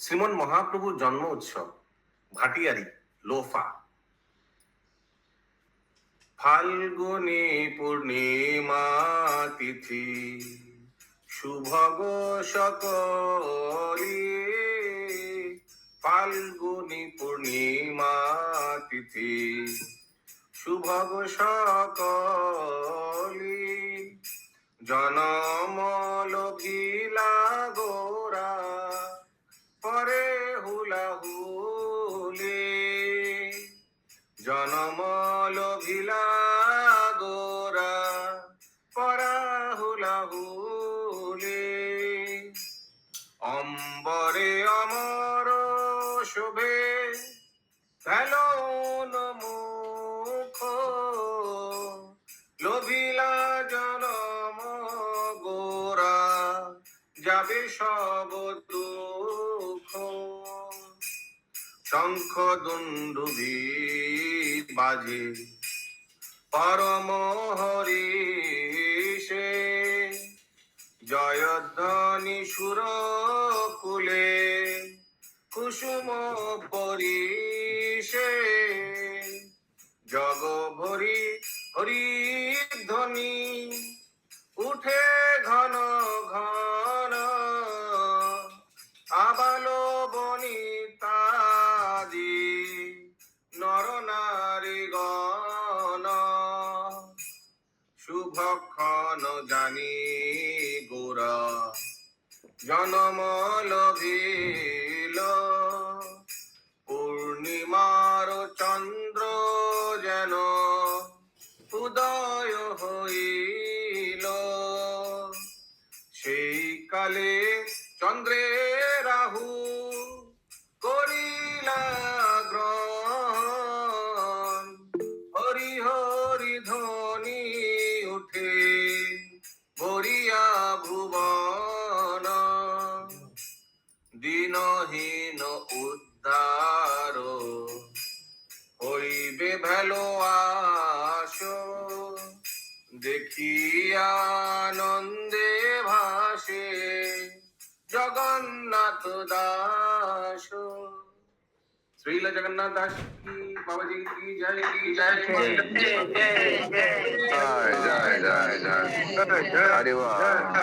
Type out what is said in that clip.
শ্রীমন মহাপ্রভুর জন্ম উৎসব ভাটিয়ারি লোফা। ফাল্গুনি পূর্ণিমা তিথি শুভগ সকলি। ফাল্গুনি পূর্ণিমা তিথি শুভগ সকলি। জনমল জনমল ভিলা গোরা পরা হুলা অম্বরে অমর শোভে ফেলন মুখ। লোভিলা জনম গোরা, যাবে সব দুঃখ। শঙ্খ দুন্দুভি বাজে। পরম হরিষে জয়ধ্বনি সুর কুলে কুসুম পরিষে জগ ভরি হরি ধ্বনি শুভক্ষণ জানি গোরা জনমল ভিল পূর্ণিমার চন্দ্র যেন উদয় হইল। সেই কালে চন্দ্রে রাহু করিলা গ্রহণ। হরি হরি ধ্বনি উদ্ধার হইবে ভেলো আস দেখিয়া আনন্দে ভাসে জগন্নাথ দাস শ্রীল জগন্নাথ দাস কি বাবাজি কি জয় কি জয় জয় জয় জয় জয় জয়